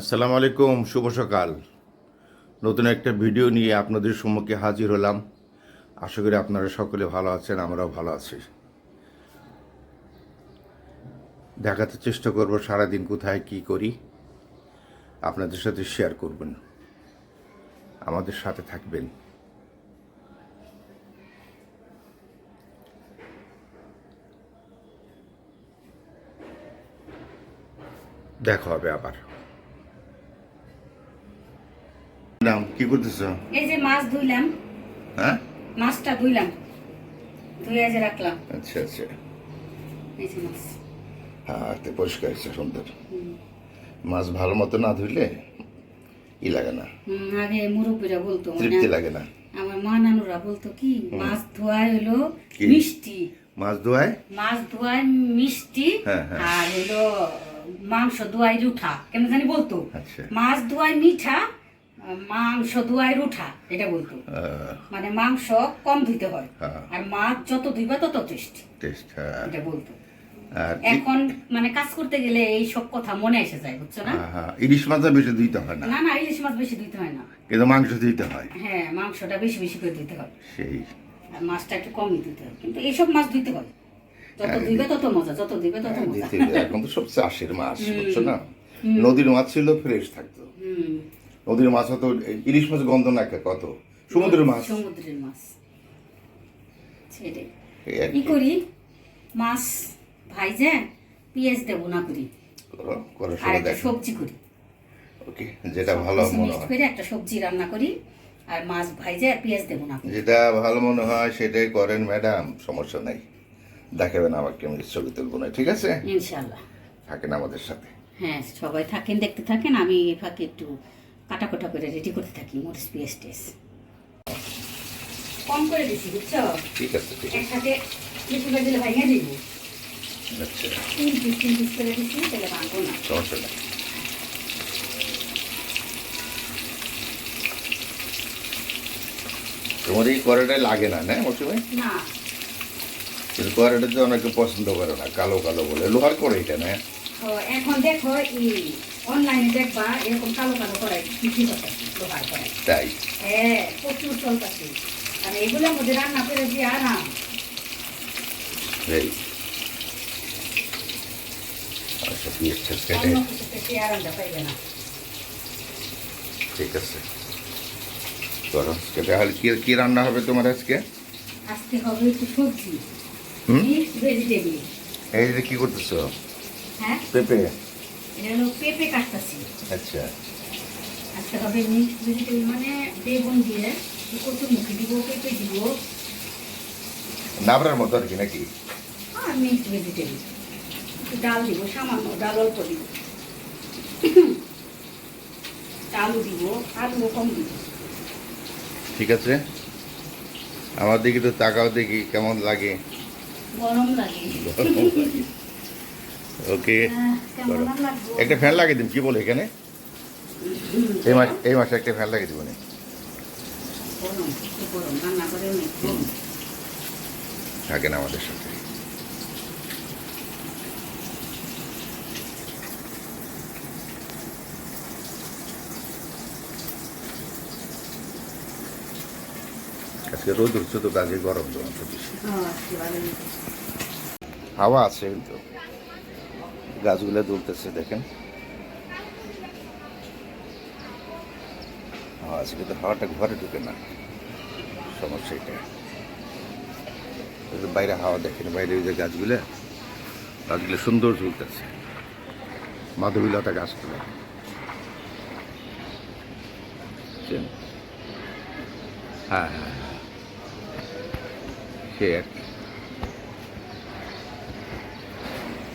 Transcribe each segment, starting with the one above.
আসসালামু আলাইকুম, শুভ সকাল। নতুন একটা ভিডিও নিয়ে আপনাদের সম্মুখে হাজির হলাম। আশা করি আপনারা সকলে ভালো আছেন, আমরাও ভালো আছি। দেখাতে চেষ্টা করব সারাদিন কোথায় কি করি। আপনাদের সাথে শেয়ার করবেন। আমাদের সাথে থাকবেন। দেখা হবে আবার। কি করতেছ? এই যে মাছ ধুইলাম। হ্যাঁ? মাছটা ধুইলাম। ধুয়ে যে রাখলাম। আচ্ছা আচ্ছা। এই যে মাছ। হাতে পরিষ্কার হচ্ছে সুন্দর। মাছ ভালো মতো না ধুইলে ই লাগে না। আগে মুরব্বীরা বলতো তৃপ্তি লাগে না। আমার মা নানুরা বলতো কি মাছ ধোয়াই হলো মিষ্টি। মাছ ধোয়ায় মাছ ধোয়াই মিষ্টি হ্যাঁ, হ্যাঁ। আর হলো মাংস ধোয়াই রুঠা কেমন জানি বলতো। আচ্ছা। মাছ ধোয়াই মিঠা মাংস ধোয়াই রুঠা এটা বলতো। মানে মাংস কম ধুইতে হয় হ্যাঁ। আর মাছ যত ধুইবা তত টেস্টি। টেস্ট হ্যাঁ। এটা বলতো। এখন মানে কাজ করতে গেলে এই সব কথা মনে এসে যায় বুঝছ না? হ্যাঁ, ইলিশ মাছটা বেশি দিতে হয় না। না না ইলিশ মাছ বেশি দিতে হয় না। কিন্তু মাংস দিতে হয়। হ্যাঁ মাংসটা বেশি বেশি করে দিতে হয়। সেই। আর মাছটা একটু কমই দিতে হয়। কিন্তু এইসব মাছ দিতে হয়। যত দিবে তত মজা যত দিবে তত মজা। এখন তো সব চাষের মাছ বুঝছ না? নদীর মাছ ছিল ফ্রেশ থাকতো। হুম। নদীর মাছ হতো ইলিশ মাছ গন্ধ না কত? সমুদ্রের মাছ। সমুদ্রের মাছ। সেটাই কি। করি? মাছ ভাইজে পেঁয়াজ দেবো না করি? আর একটা সবজি করি। ওকে যেটা ভালো মনে হয়। করে একটা সবজি রান্না করি আর মাছ ভাইজে পেঁয়াজ দেবো না যেটা ভালো মনে হয় সেটাই করেন ম্যাডাম সমস্যা নাই। দেখাবেন আমাকে আমি ছবি তুলবো না ঠিক আছে? ইনশাল্লাহ থাকেন আমাদের সাথে। হ্যাঁ সবাই থাকেন দেখতে থাকেন আমি ফাঁকে একটু কাটা কাটা করে রেডি করতে থাকি মরিচ পেঁয়াজ টেস কম করে দিছি বুঝছ? ঠিক আছে ঠিক আছে। একসাথে কিছু করে দিলে ভাইয়া দিব। আচ্ছা। তিন পিস তিন পিস করে দিচ্ছি তাহলে ভাঙবো না। সমস্যা নেই। তোমার এই কড়াইটা লাগে না না মৌসুমে? না। কিন্তু কড়াইটা তো অনেকে পছন্দ করে না কালো কালো বলে। লোহার কড়াইটা না? এখন দেখো এই অনলাইনে দেখবা এরকম কালো কালো করাই বিক্রি করতেছি লোহার করাই। তাই? হ্যাঁ প্রচুর চলতেছে। আর এগুলোর মধ্যে রান্না করে দিয়ে আরাম। আচ্ছা ঠিক আছে। করো তাহলে কি কি রান্না হবে তোমার আজকে? আজকে হবে একটু সবজি। হুম? ভেজিটেবল। এই যে কি করতেছো? হ্যাঁ? পেঁপে? এটা হলো পেঁপে কাটতেছি আচ্ছা। আজকে হবে মিক্সড ভেজিটেবল মানে বেগুন দিয়ে মুখি দিব পেঁপে দিব। নাবড়ার মতো আর কি নাকি? মিক্সড ভেজিটেবল ডাল দিব সামান্য ডাল অল্প দিব। আলু দিব আলু কম দিব। ঠিক আছে। আমার দিকে তো তাকাও দেখি কেমন লাগে। গরম লাগে। লাগবো? একটা ফ্যান লাগিয়ে দিন কি বলে এখানে? এই মাস এই মাসে একটা ফ্যান লাগিয়ে দিব থাকেন আমাদের সাথে। আজকে রোদ উঠছে তো কাজে গরম তো অনেক বেশি। হাওয়া আছে কিন্তু। গাছগুলো দুলতেছে, দেখেন। আজকে কিন্তু হাওয়াটা ঘরে ঢুকে না। সমস্যা এটা। বাইরে হাওয়া দেখেন, বাইরে ওই যে গাছগুলো গাছগুলো সুন্দর ঝুলতেছে। মাধবীলতা গাছগুলো? হ্যাঁ হ্যাঁ হ্যাঁ। সে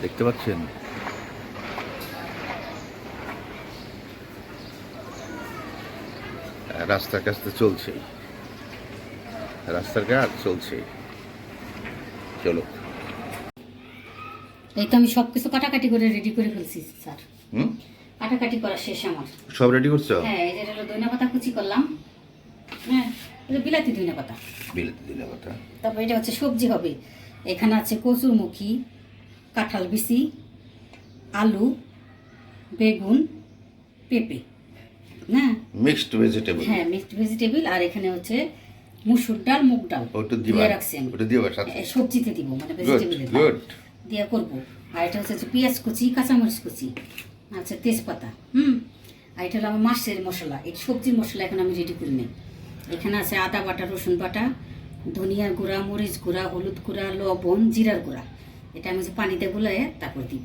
দেখতে পাচ্ছেন? রাস্তার কাছতে চলছেই। রাস্তার কাজ চলছেই। চলো। এই তো আমি সব কিছু কাটাকাটি করে রেডি করে ফেলছি স্যার। হুম? কাটাকাটি করা শেষ আমার। সব রেডি করছ? হ্যাঁ এই যে হলো দইনা পাতা কুচি করলাম। হ্যাঁ এটা বিলাতি দইনা পাতা বিলেতে দিলে কথা তারপর এটা হচ্ছে সবজি হবে। এখানে আছে কচুরমুখী কাঁঠাল বিচি আলু বেগুন পেঁপে। না? মিক্সড ভেজিটেবল হ্যাঁ মিক্সড ভেজিটেবল আর এখানে হচ্ছে মুসুর ডাল মুগ ডাল। ওটা দিবা। রাখছি আমি। ওটা দিবা সাথে। সবজিতে দিব মানে ভেজিটেবলে গুড দিয়ে করব। আর এটা হচ্ছে পেঁয়াজ কুচি কাঁচামরিচ কুচি আচ্ছা তেজপাতা হুম? আর এটা হলো আমার মাছের মশলা। এই সবজির মশলা এখন আমি রেডি করে নিই। এখানে আছে আদা বাটা রসুন বাটা ধনিয়ার গুঁড়া মরিচ গুঁড়া হলুদ গুঁড়া লবণ জিরার গুঁড়া। এটা আমি পানিতে গুলাই তারপর দিব।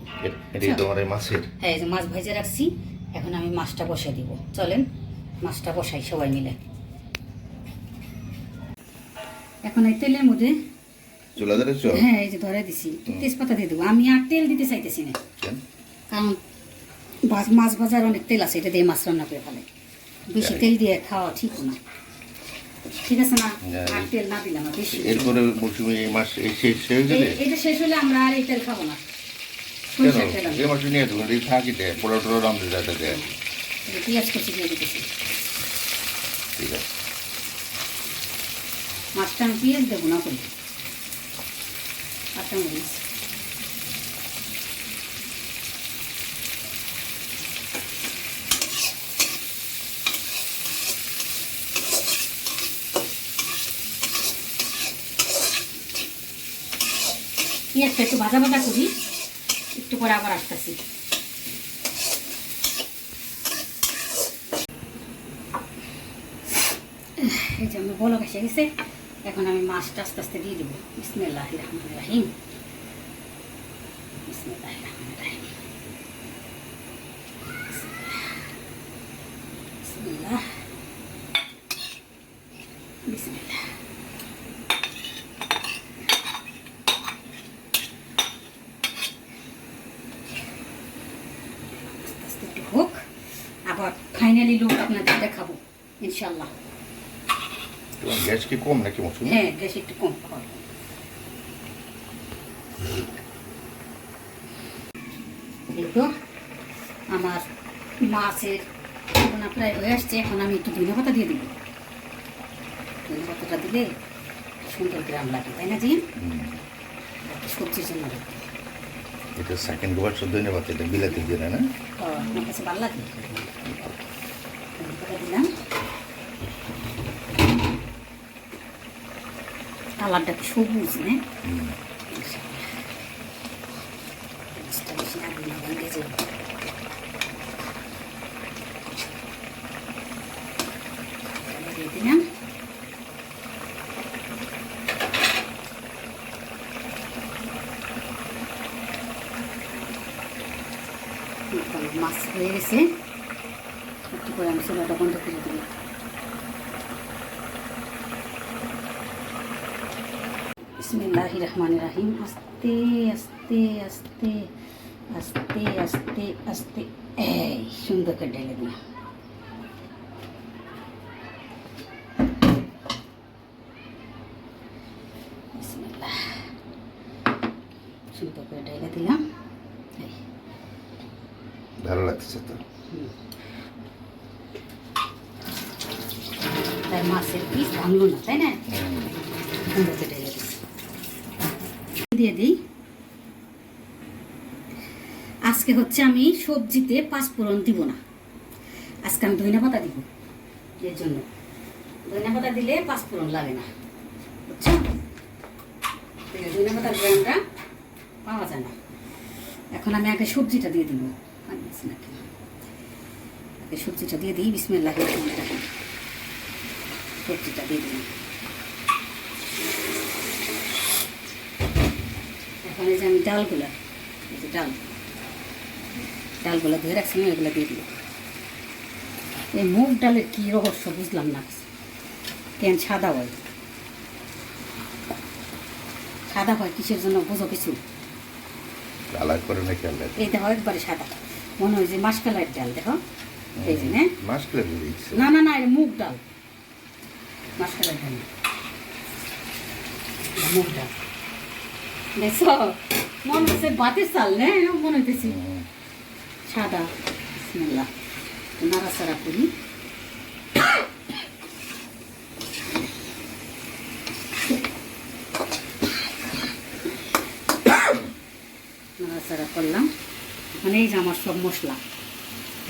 এটাই তোমার মাছের? হ্যাঁ মাছ ভেজে রাখছি। এখন আমি মাছটা বসে দিব। চলেন মাছটা বসাই সবাই মিলে। এখন এই তেলের মধ্যে চুলা হ্যাঁ এই যে ধরে দিছি। তেজপাতা দিয়ে দেবো। আমি আর তেল দিতে চাইতেছি না। কারণ মাছ ভাজার অনেক তেল আছে এটা দিয়ে মাছ রান্না করে ফেলে। বেশি তেল দিয়ে খাওয়া ঠিক না। ঠিক আছে না। আর তেল না দিলাম বেশি এরপরে মৌসুমে এই শেষ হয়ে গেলে এটা শেষ হলে আমরা আর এই তেল খাব না। এই মাসে নিয়ে তুমি এই থাকি দেয় টোড়া রান্ধতে যাতে দেয় পেঁয়াজ কুচি দিয়ে দিতেছি ঠিক আছে মাছটা আমি পেঁয়াজ দেবো না করি কাঁচা মরিচ পেঁয়াজটা একটু ভাজা ভাজা করি একটু পরে আবার আসতেছি। এই যে আমি বলক এসে গেছে, এখন আমি মাছটা আস্তে আস্তে দিয়ে দেবো। বিসমিল্লাহ রহমান রাহিম। বিসমিল্লাহ রহমান রাহিম। বিসমিল্লাহ আস্তে আস্তে একটু হোক আবার ফাইনালি লোক আপনাদের দেখাবো ইনশাল্লাহ গ্যাস কি কম নাকি মৌসুমি? হ্যাঁ গ্যাস একটু কম। আমার মাছের রান্না প্রায় হয়ে আসছে এখন আমি একটু ধনে পাতা দিয়ে দিব। ধনে পাতাটা দিলে সুন্দর গ্রাম লাগে তাই না জি? সবজির জন্য। এটা সেকেন্ড বছর ধন্যবাদ এটা বিলাতি দিয়ে না? আমার কাছে ভালো লাগে। ধনে দিলাম কালারটা সবুজ না? দিলাম মাছ হয়ে গেছে। করে আমি চুলাটা বন্ধ করে দিই বিসমিল্লাহ রহমান রাহিম। আস্তে আস্তে আস্তে আস্তে আস্তে আস্তে। এই সুন্দর করে ঢেলে দিলাম। সুন্দর করে ঢেলে দিলাম। ভালো লাগছে তো। মাছের পিস ভাঙলো না, তাই না? দিয়ে দিই। আজকে হচ্ছে আমি সবজিতে পাঁচফোড়ন দিব না। আজকে আমি ধনিয়া পাতা দিব, এর জন্য। ধনিয়া পাতা দিলে পাঁচফোড়ন লাগে না, বুঝছ? ধনিয়া পাতার গ্রামটা পাওয়া যায় না। এখন আমি আগে সবজিটা দিয়ে দিব। আগে সবজিটা দিয়ে দিই, বিসমিল্লাহ। সবজিটা দিয়ে দিলাম এখন এই যে আমি ডালগুলা এই যে ডাল ডালগুলো ধুয়ে রাখছি না এগুলো দিয়ে দিলাম এই মুগ ডালের কী রহস্য বুঝলাম না। কেন সাদা হয়? সাদা হয় কিসের জন্য বোঝো কিছু? কালার করে না খেয়াল এই দেখো একবারে সাদা। মনে হয় যে মাসকালার ডাল দেখো? এই যে হ্যাঁ? না না না এটা মুগ ডাল। মুগ ডাল দেখছ? মনে হচ্ছে বাতের চাল না এরকম মনে হইতেছে। সাদা। বিসমিল্লাহ। নাড়াচাড়া করি। নাড়াচাড়া করলাম। এখন এই যে আমার সব মশলা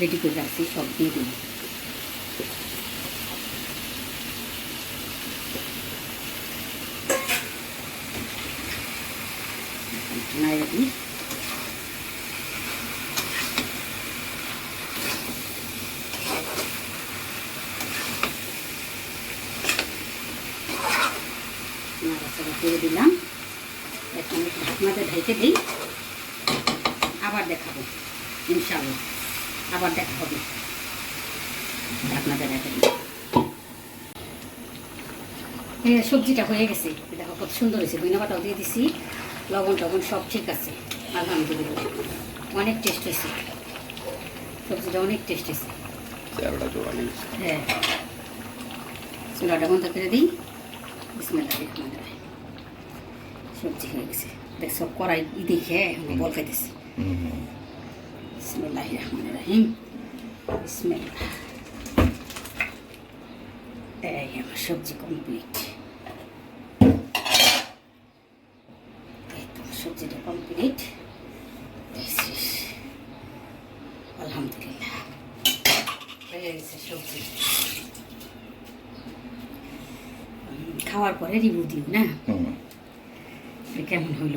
রেডি করে রাখছি সব দিয়ে দিই দিই দিলাম এখন ঢাকনাতে ঢেকে দিই আবার দেখাবো ইনশাআল্লাহ আবার দেখা হবে ঢাকনাতে ঢেকে দিই সবজিটা হয়ে গেছে। দেখো, কত সুন্দর হয়েছে। ধনিয়া পাতাও দিয়ে দিছি। লবণ টবণ সব ঠিক আছে আলহামদুলিল্লাহ। অনেক টেস্ট হয়েছে। সবজিটা অনেক টেস্ট হয়েছে। হ্যাঁ। চুলাটা বন্ধ করে দিই। বিসমিল্লাহ রহমান রহিম। সবজি হয়ে গেছে। দেখ সব কড়াই দেখে বল খাইতেছে। বিসমিল্লাহ রহমান রহিম। বিসমিল্লাহ। এই আমার সবজি কমপ্লিট এই তো কমপ্লিট আলহামদুলিল্লাহ হয়ে গেছে সবজি খাওয়ার পরে রিভিউ দিও না? কেমন হইল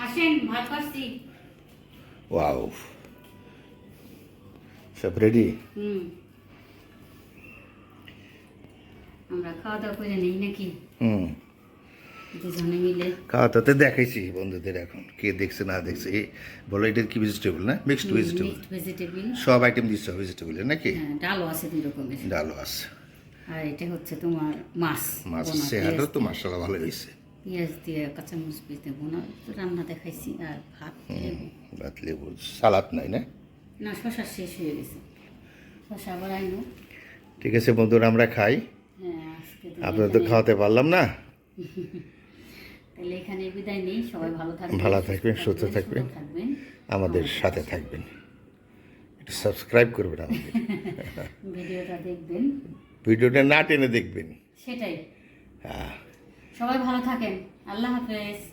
আসেন ভাত পাচ্ছি ওয়াও সব রেডি হুম। আমরা খাওয়া দাওয়া করে নেই নাকি? হুম। দুজনে মিলে। খাওয়া দাওয়াতে দেখাইছি বন্ধুদের এখন কে দেখছে না দেখছে। বলো এটা কি ভেজিটেবল না? মিক্সড ভেজিটেবল ভেজিটেবল সব আইটেম দিচ্ছ ভেজিটেবলের নাকি? হ্যাঁ ডালও আছে দুই রকমের। ডালও আছে। আর এটা হচ্ছে তোমার মাছ মাছ তো ভালো হয়েছে। পেঁয়াজ দিয়ে কাঁচামরিচ দিয়ে বোনা তো রান্না দেখাইছি আর ভাত ভাত লেবু সালাদ নাই না? না শশা শেষ হয়ে গেছে। শশা আবার আইনো ঠিক আছে বন্ধুরা আমরা খাই। হ্যাঁ আপনাদের তো খাওয়াতে পারলাম না। তাহলে এখানে বিদায় নেই সবাই ভালো থাকবেন ভালো থাকবেন, সুস্থ থাকবেন। সুস্থ থাকবেন। আমাদের সাথে থাকবেন। একটু সাবস্ক্রাইব করবেন আমাদের। ভিডিওটা দেখবেন। ভিডিওটা না টেনে দেখবেন। সেটাই। হ্যাঁ। সবাই ভালো থাকেন। আল্লাহ হাফেজ।